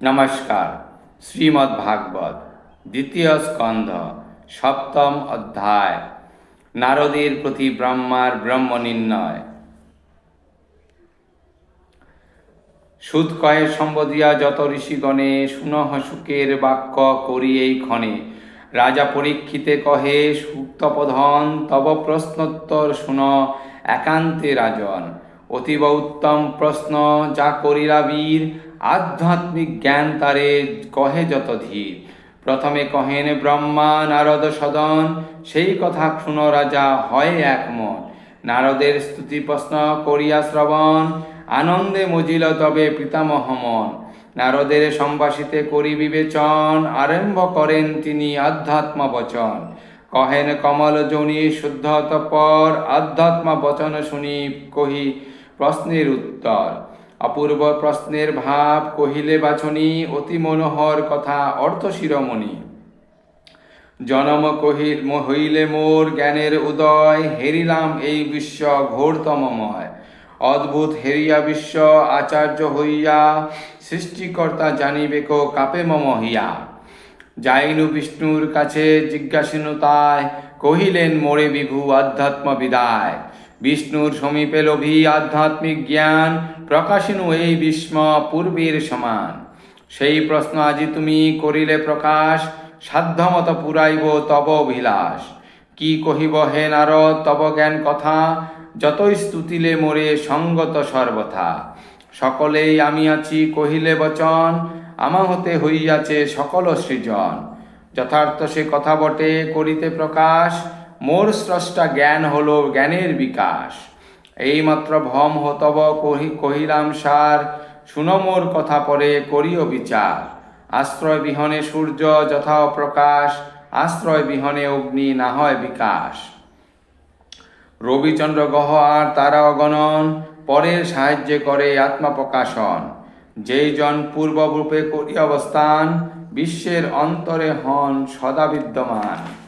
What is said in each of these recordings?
নমস্কার, শ্রীমদ্ ভাগবত, দ্বিতীয় স্কন্ধ, সপ্তম অধ্যায়, নারদের প্রতি ব্রহ্মার ব্রহ্ম নির্ণয়। সুদ কয়ে সম্বদিয়া যত ঋষিগণে শুনহ সুখের বাক্য করি এই ক্ষণে। রাজা পরীক্ষিতে কহে সুক্তপধন তব প্রশ্নোত্তর শুন, একান্তে রাজন। অতীব উত্তম প্রশ্ন, যা করিলা বীর আধ্যাত্মিক জ্ঞান তারে কহে যত ধীর। প্রথমে কহেন, ব্রহ্মা, নারদ, সদন। সেই কথা শুনো রাজা হয় একমত নারদের স্তুতি প্রশ্ন করিয়া শ্রবণ, আনন্দে মজিল তবে পিতামহ মন। নারদের সম্ভাষিতে করি বিবেচন, আরম্ভ করেন তিনি আধ্যাত্ম বচন। কহেন, কমল জনি শুদ্ধ তপর। আধ্যাত্ম বচন শুনি কহি প্রশ্নের উত্তর। অপূর্ব প্রশ্নের ভাব কহিলে বাছনি অতি মনোহর কথা, অর্থ শিরোমণি। জনম কহি হইলে মোর জ্ঞানের উদয়, হেরিলাম এই বিশ্ব ঘোরতমময়। অদ্ভুত হেরিয়া বিশ্ব, আচার্য হইয়া, সৃষ্টিকর্তা জানিবে কো কাপে মম হিয়া। যাইনু বিষ্ণুর কাছে জিজ্ঞাসিনু তাই, কহিলেন, মোরে বিভু আধ্যাত্ম বিদায়। বিষ্ণুর সমীপে লোভী আধ্যাত্মিক জ্ঞান প্রকাশিনু এই বিস্ম পূর্বের সমান। সেই প্রশ্ন আজি তুমি করিলে প্রকাশ, সাধ্যমত পুরাইব তব অভিলাষ কি কহিব হে নারদ, তব জ্ঞান কথা, যতই স্তুতিলে মোরে সঙ্গত সর্বথা। সকলেই আমি আছি, কহিলে বচন, আমা হতে হইয়াছে সকল সৃজন। যথার্থ সে কথা বটে, করিতে প্রকাশ, মোর স্রষ্টা জ্ঞান হলো জ্ঞানের বিকাশ। এইমাত্র ভম হতব কহি কহিলাম, সার, শুনো মোর কথা পরে, করিও বিচার। আশ্রয় বিহনে সূর্য যথা প্রকাশ, আশ্রয় বিহনে অগ্নি না হয় বিকাশ। রবিচন্দ্র গহ আর তারা অগণন, পরের সাহায্যে করে আত্মা প্রকাশন। যেই জন পূর্বরূপে করি অবস্থান, বিশ্বের অন্তরে হন সদা বিদ্যমান।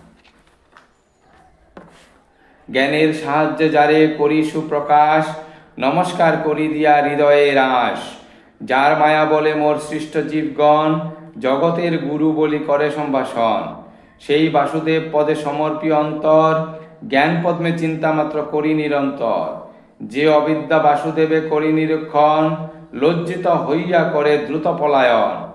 জ্ঞানের সাহায্যে যারে করি সুপ্রকাশ, নমস্কার করি দিয়া হৃদয়ে রাস। যার মায়া বলে মোর সৃষ্ট জীবগণ, জগতের গুরু বলি করে সম্ভাষণ। সেই বাসুদেব পদে সমর্পী অন্তর, জ্ঞান পদ্মে চিন্তা মাত্র করি নিরন্তর। যে অবিদ্যা বাসুদেবে করি নিরীক্ষণ, লজ্জিত হইয়া করে দ্রুত পলায়ন।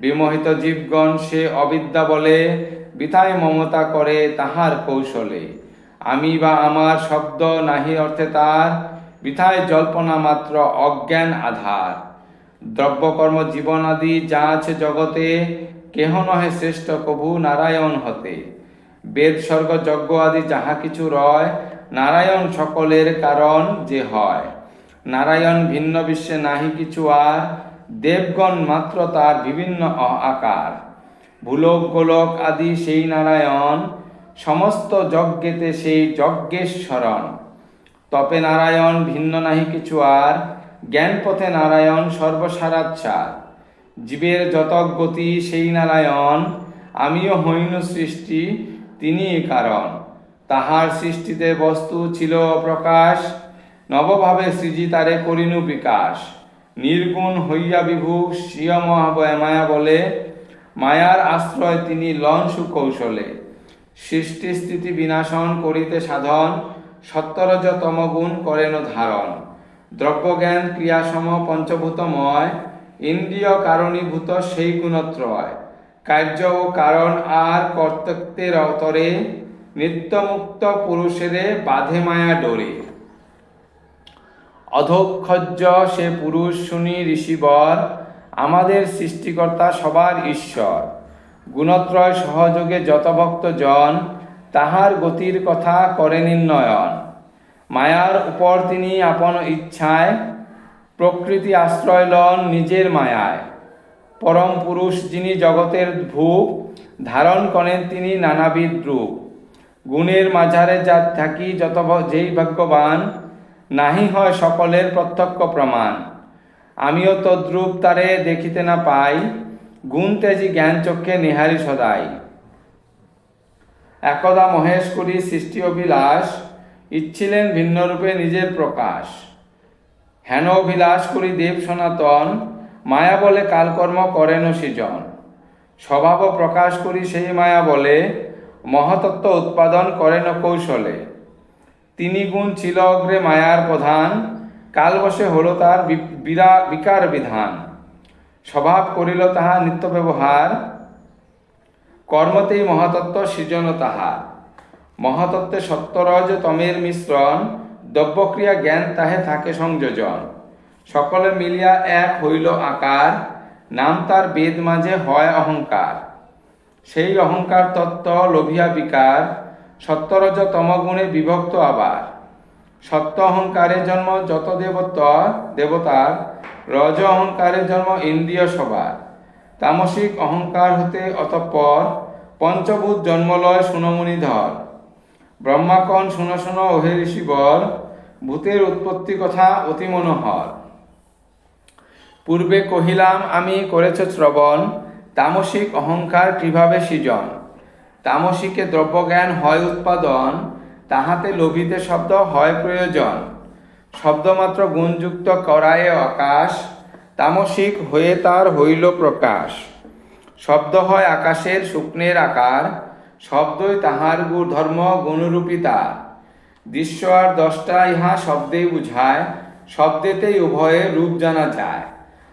বিমোহিত জীবগণ সে অবিদ্যা বলে বিথায় মমতা করে তাহার কৌশলে। আমি বা আমার শব্দ নাহি অর্থে তার বিথায় জল্পনা মাত্র অজ্ঞান আধার। দ্রব্যকর্ম, জীবন আদি যা আছে জগতে, কেহ নহে শ্রেষ্ঠ কভু নারায়ণ হতে। বেদ, স্বর্গ, যজ্ঞ আদি যাহা কিছু রয়, নারায়ণ সকলের কারণ যে হয়। নারায়ণ ভিন্ন বিশ্বে নাহি কিছু আর, দেবগণ মাত্র তার বিভিন্ন আকার। ভুলোক, গোলক আদি সেই নারায়ণ সমস্ত যজ্ঞেতে সেই যজ্ঞেশ্বরণ তপে নারায়ণ ভিন্ন নাহি কিছু আর জ্ঞান পথে নারায়ণ সর্বসারাচ্ছার। জীবের যত গতি সেই নারায়ণ, আমিও হইনু সৃষ্টি তিনিই কারণ। তাহার সৃষ্টিতে বস্তু ছিল প্রকাশ নবভাবে সৃজি তারে করিনু বিকাশ। নির্গুণ হইয়া বিভু স্বীয় মহাবয় মায়া বলে, মায়ার আশ্রয় তিনি লন সুকৌশলে। সৃষ্টি স্থিতি বিনাশন করিতে সাধন সত্তরজ তমগুণ করেন ধারণ। দ্রব্যজ্ঞান ক্রিয়াসম পঞ্চভূতময় ইন্দ্রিয় কারণীভূত সেই গুণত্রয়। কার্য ও কারণ আর কর্তৃত্বের অতরে নিত্যমুক্ত পুরুষেরে বাধে মায়া ডোরে। অধক্ষজ্জ সে পুরুষ শুনি ঋষিবর, আমাদের সৃষ্টিকর্তা সবার ঈশ্বর। গুণত্রয় সহযোগে যত ভক্ত জন, তাহার গতির কথা করে নির্ণয়ন। মায়ার উপর তিনি আপন ইচ্ছায় প্রকৃতি আশ্রয় লন নিজের মায়ায়। পরম পুরুষ যিনি জগতের ভূপ, ধারণ করেন তিনি নানাবিধ রূপ। গুণের মাঝারে যা থাকি যত যেই ভাগ্যবান, নাহি হয় সকলের প্রত্যক্ষ প্রমাণ। আমিও তদ্রূপ তারে দেখিতে না পাই গুণ তেজি জ্ঞান চক্ষে নিহারি সদাই একদা মহেশ করি সৃষ্টি অভিলাষ, ইচ্ছিলেন ভিন্নরূপে নিজের প্রকাশ হেন অভিলাষ করি দেব সনাতন, মায়া বলে কালকর্ম করেন সৃজন। স্বভাব প্রকাশ করি সেই মায়া বলে মহাতত্ত্ব উৎপাদন করেন কৌশলে। তিনি গুণ ছিল অগ্রে মায়ার প্রধান কালবশে হল তার বিকার বিধান। স্বভাব করিল তাহা নিত্য ব্যবহার কর্মতেই মহাতত্ত্ব সৃজন তাহার মহাতত্ত্বে সত্যরজ তমের মিশ্রণ, দ্রব্যক্রিয়া জ্ঞান তাহে থাকে সংযোজন। সকলে মিলিয়া এক হইল আকার, নাম তার বেদ মাঝে হয় অহংকার। সেই অহংকার তত্ত্ব লোভিয়া বিকার, সত্যরজ তমগুণে বিভক্ত আবার। সত্য অহংকারের জন্ম যত দেবত্ব, দেবতার রজ অহংকারের জন্ম ইন্দ্রিয় সবার। তামসিক অহংকার হতে অতঃপর পঞ্চভূত জন্মলয় সুনমুনিধর ব্রহ্মাকণ শুনো শুনো ওহে ঋষিবর ভূতের উৎপত্তি কথা অতি মনোহর। পূর্বে কহিলাম, আমি করেছ শ্রবণ, তামসিক অহংকার কীভাবে সৃজন? তামসিকে দ্রব্যজ্ঞান হয় উৎপাদন, তাহাতে লোভিতে শব্দ হয় প্রয়োজন। শব্দমাত্র গুণযুক্ত করায় আকাশ, তামসিক হয়ে তার হইল প্রকাশ। শব্দ হয় আকাশের শুকনের আকার, শব্দই তাহার গু ধর্ম গুণরূপী তার দৃশ্য আর দশটা ইহা শব্দেই বুঝায়, শব্দেতেই উভয়ে রূপ জানা যায়।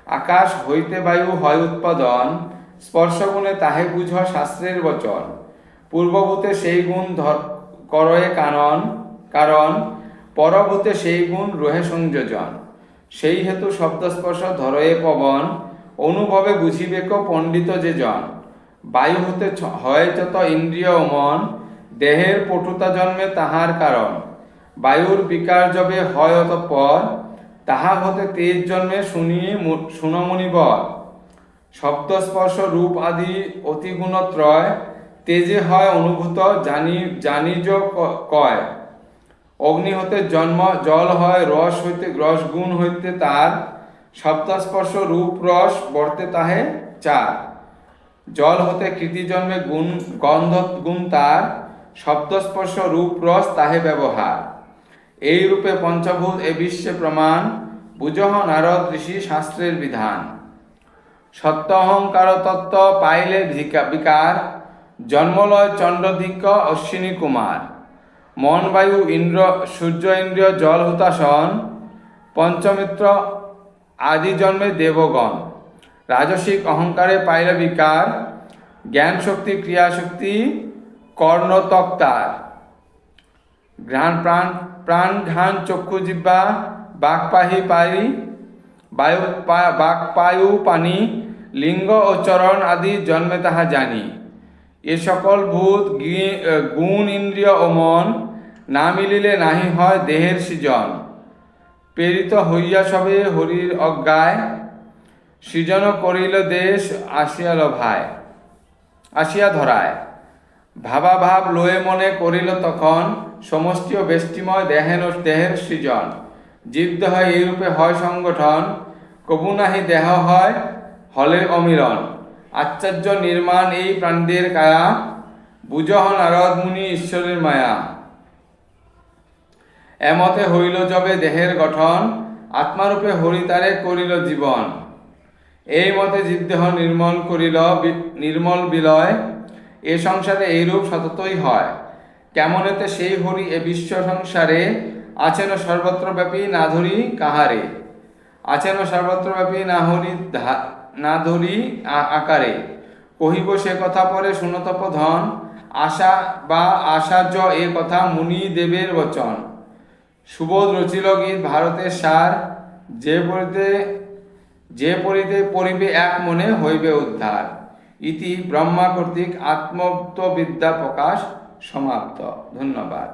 আকাশ হইতে বায়ু হয় উৎপাদন, স্পর্শগুণে তাহে বুঝ শাস্ত্রের বচন। পূর্বভূতে সেই গুণ ধর করয়ে কানন কারণ পরভূতে সেই গুণ রোহে সংযোজন। সেই হেতু শব্দস্পর্শ ধরয়ে পবন, অনুভবে বুঝিবেক পণ্ডিত যে জন। বায়ু হতে হয় যত ইন্দ্রিয় মন, দেহের পটুতা জন্মে তাহার কারণ। বায়ুর বিকার যবে হয় অতঃপর, তাহা হতে তেজ জন্মে শুনিয়ে শুনমুনিবর শব্দস্পর্শ রূপ আদি অতি গুণত্রয়, তেজে হয় অনুভূত জানি জানিজ ক- কয়। অগ্নি হতে জন্ম, জল হয়, রস হইতে, রস গুণ হইতে তার শব্দস্পর্শ রূপ রস বর্তে তাহে চার। জল হতে কৃতি জন্মে গুণ, গন্ধ গুণ তার শব্দস্পর্শ রূপ রস তাহে ব্যবহার। এই রূপে পঞ্চভূত এ বিশ্বে প্রমাণ বুঝহ নারদ ঋষি শাস্ত্রের বিধান। সত্য অহংকার তত্ত্ব পাইলে বিকার, জন্মলয় চন্দ্রধিক্য অশ্বিনী কুমার। মন বায়ু ইন্দ্র, সূর্য ইন্দ্রিয়, জল হুতাসন পঞ্চমিত্র আদি জন্মে দেবগণ। রাজসিক অহংকারে পাইলে বিকার জ্ঞান শক্তি ক্রিয়াশক্তি কর্ণতক্তার ঘ্রাণ প্রাণ প্রাণ ঘ্রাণ চক্ষু জিব্বা বাকপাহি পাই, বায়ু বাক পায়ু পানি, লিঙ্গ ও চরণ আদি জন্মে তাহা জানি। এ সকল ভূত গুণ, ইন্দ্রিয় ও মন না মিলিলে নাহি হয় দেহের সৃজন। প্রেরিত হইয়া সবে হরির অজ্ঞায়, সৃজন করিল দেশ আসিয়া লভায়, আসিয়া ধরায়। ভাবা ভাব লয়ে মনে করিল তখন সমষ্টি ও বেষ্টিময় দেহেন, দেহের সৃজন। জীব দেহ এইরূপে হয় সংগঠন, কবু নাহি দেহ হয় হলে অমিলন। আশ্চর্য নির্মাণ এই প্রাণীদের কায়া। বুঝহ নারদ মুনি ঈশ্বরের মায়া। এমতে হইল যবে দেহের গঠন, আত্মারূপে হরি তারে করিল জীবন। এই মতে জীবদেহ নির্মল করিল নির্মল বিলয়। এ সংসারে এইরূপ সততই হয়। কেমনেতে সেই হরি এ বিশ্ব সংসারে আছেন সর্বত্রব্যাপী না ধরি কাহারে। আছেন সর্বত্রব্যাপী না হরি না ধরি আকারে। কহিব সে কথা পরে শুনতপ ধন, আশা বা আশার্য এ কথা মুনি দেবের বচন। সুবোধ রচিল গীত ভারতের সার, যে পড়িতে যে পড়িতে পড়িবে এক মনে হইবে উদ্ধার। ইতি ব্রহ্মা কর্তৃক আত্মত্ববিদ্যা প্রকাশ সমাপ্ত। ধন্যবাদ।